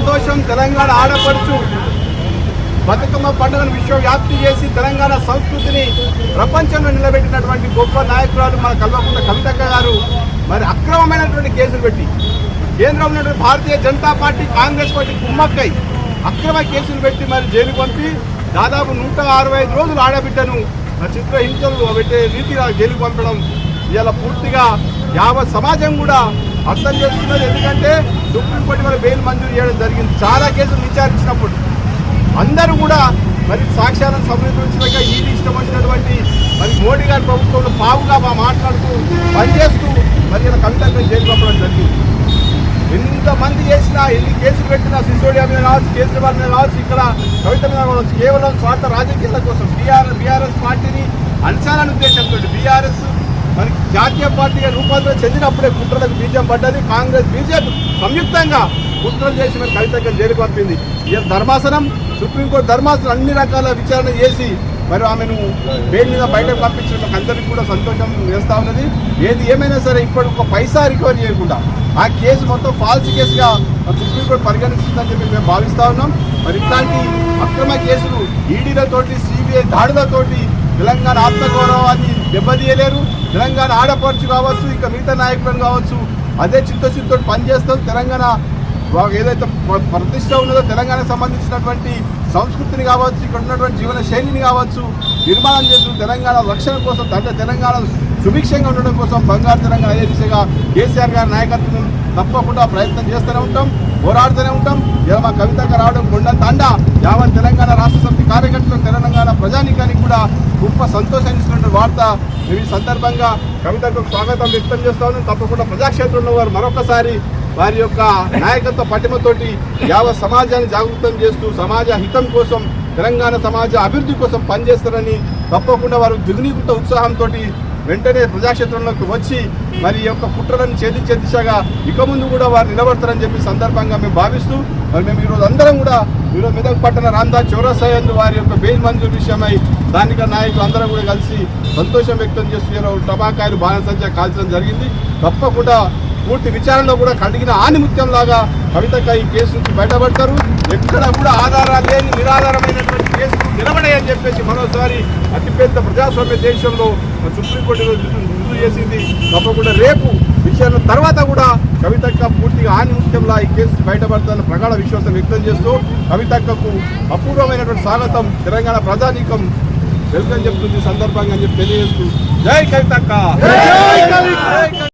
సంతోషం తెలంగాణ ఆడపడుచు. బతుకమ్మ పండుగను విశ్వవ్యాప్తి చేసి తెలంగాణ సంస్కృతిని ప్రపంచంలో నిలబెట్టినటువంటి గొప్ప నాయకురాలు మన కల్వకుండా కవితక్క గారు. మరి అక్రమమైనటువంటి కేసులు పెట్టి కేంద్రంలో భారతీయ జనతా పార్టీ కాంగ్రెస్ పార్టీ కుమ్మక్కై అక్రమ కేసులు పెట్టి మరి జైలు పంపి దాదాపు నూట అరవై ఐదు రోజులు ఆడబిడ్డను చిత్ర చిత్రహింసలు పెట్టే రీతిగా జైలుకు పంపడం ఇలా పూర్తిగా యావత్ సమాజం కూడా అర్థం చేసుకున్నది. ఎందుకంటే బెయిల్ మంజూరు చేయడం జరిగింది. చాలా కేసులు విచారించినప్పుడు అందరూ కూడా మరి సాక్ష్యాలను సమృద్ధించలేక ఈడీ ఇష్టం వచ్చినటువంటి మరి మోడీ గారి ప్రభుత్వంలో పావుగా మా మాట్లాడుతూ పనిచేస్తూ మరి ఇలా కవితలను జైలు పంపడం జరిగింది. ఎంతమంది చేసినా ఎన్ని కేసులు పెట్టినా సిసోడియా మీద రావచ్చు కేజ్రీవాల్ మీద రావచ్చు ఇక్కడ కవిత మీద కావచ్చు కేవలం స్వార్థ రాజకీయాల కోసం బీఆర్ఎస్ బీఆర్ఎస్ పార్టీని అంచాలనే ఉద్దేశంతో బీఆర్ఎస్ మరి జాతీయ పార్టీగా రూపాంతరం చెందినప్పుడే కుట్రలకు బీజం పడ్డది. కాంగ్రెస్ బీజేపీ సంయుక్తంగా కుట్రలు చేసి మరి కవితకు జైలుకు పంపింది. ఈ ధర్మాసనం సుప్రీంకోర్టు ధర్మాసనం అన్ని రకాల విచారణ చేసి మరి ఆమెను బెయిల్ మీద బయటకు పంపించడం అందరికీ కూడా సంతోషం వేస్తూ ఉన్నది. ఏది ఏమైనా సరే ఇప్పటి ఒక పైసా రికవరీ చేయకుండా ఆ కేసు మొత్తం ఫాల్స్ కేసుగా సుప్రీంకోర్టు పరిగణిస్తుందని చెప్పి మేము భావిస్తూ ఉన్నాం. మరి ఇట్లాంటి అక్రమ కేసులు ఈడీలతోటి సిబిఐ దాడులతోటి తెలంగాణ ఆత్మగౌరవాన్ని దెబ్బతీయలేరు. తెలంగాణ ఆడపడుచు కావచ్చు ఇంకా మిగతా నాయకులను కావచ్చు అదే చిత్తశుద్ధితో పనిచేస్తాం. తెలంగాణ వా- ఏదైతే ప్రతిష్ట ఉన్నదో తెలంగాణకు సంబంధించినటువంటి సంస్కృతిని కావచ్చు ఇక్కడ ఉన్నటువంటి జీవన శైలిని కావచ్చు నిర్మాణం చేస్తూ తెలంగాణ రక్షణ కోసం అంటే తెలంగాణ సుభిక్షంగా ఉండడం కోసం బంగారు తెలంగాణ అదే దిశగా కేసీఆర్ గారి నాయకత్వం తప్పకుండా ప్రయత్నం చేస్తూనే ఉంటాం పోరాడుతూనే ఉంటాం. ఇలా మా కవితగా రావడం కొండ తండ. యావన్ తెలంగాణ రాష్ట్ర సమితి కార్యకర్తలు తెలంగాణ ప్రజానికానికి కూడా గొప్ప సంతోషాన్ని ఇస్తున్న వార్త. మేము ఈ సందర్భంగా కవితకు స్వాగతం వ్యక్తం చేస్తా ఉన్నాం. తప్పకుండా ప్రజాక్షేత్రంలో వారు మరొకసారి వారి యొక్క నాయకత్వ పటిమతోటి యావత్ సమాజాన్ని జాగృతం చేస్తూ సమాజ హితం కోసం తెలంగాణ సమాజ అభివృద్ధి కోసం పనిచేస్తారని తప్పకుండా వారు దిగునీకృత ఉత్సాహంతో వెంటనే ప్రజాక్షేత్రంలోకి వచ్చి మరి యొక్క కుట్రలను ఛేదించే దిశగా ఇక ముందు కూడా వారు నిలబడతారని చెప్పి సందర్భంగా మేము భావిస్తూ మరి మేము ఈరోజు అందరం కూడా ఈరోజు మెదక్ పట్టణ రామ్దాస్ చౌరసాయందు వారి యొక్క బెయిల్ మంజూరు విషయమై స్థానిక నాయకులు అందరం కూడా కలిసి సంతోషం వ్యక్తం చేస్తూ ఈరోజు టబాకాయలు బాణసంచ కాల్చడం జరిగింది. తప్పకుండా పూర్తి విచారణలో కూడా కడిగిన ఆనిముత్యం లాగా కవితక్క ఈ కేసు నుంచి బయటపడతారు. ఎక్కడ కూడా ఆధారాలు లేని నిరాధారమైనటువంటి కేసులు నిలబడాయని చెప్పేసి మరోసారి అతిపెద్ద ప్రజాస్వామ్య దేశంలో సుప్రీంకోర్టు రుజువు చేసింది. తప్పకుండా రేపు విచారణ తర్వాత కూడా కవితక్క పూర్తిగా ఆనిముత్యంలా ఈ కేసు బయటపడతారని ప్రగాఢ విశ్వాసం వ్యక్తం చేస్తూ కవితక్కకు అపూర్వమైనటువంటి స్వాగతం తెలంగాణ ప్రజానీకం వెల్కమ్ చెప్తుంది సందర్భంగా అని చెప్పి తెలియజేస్తూ జై కవితక్క!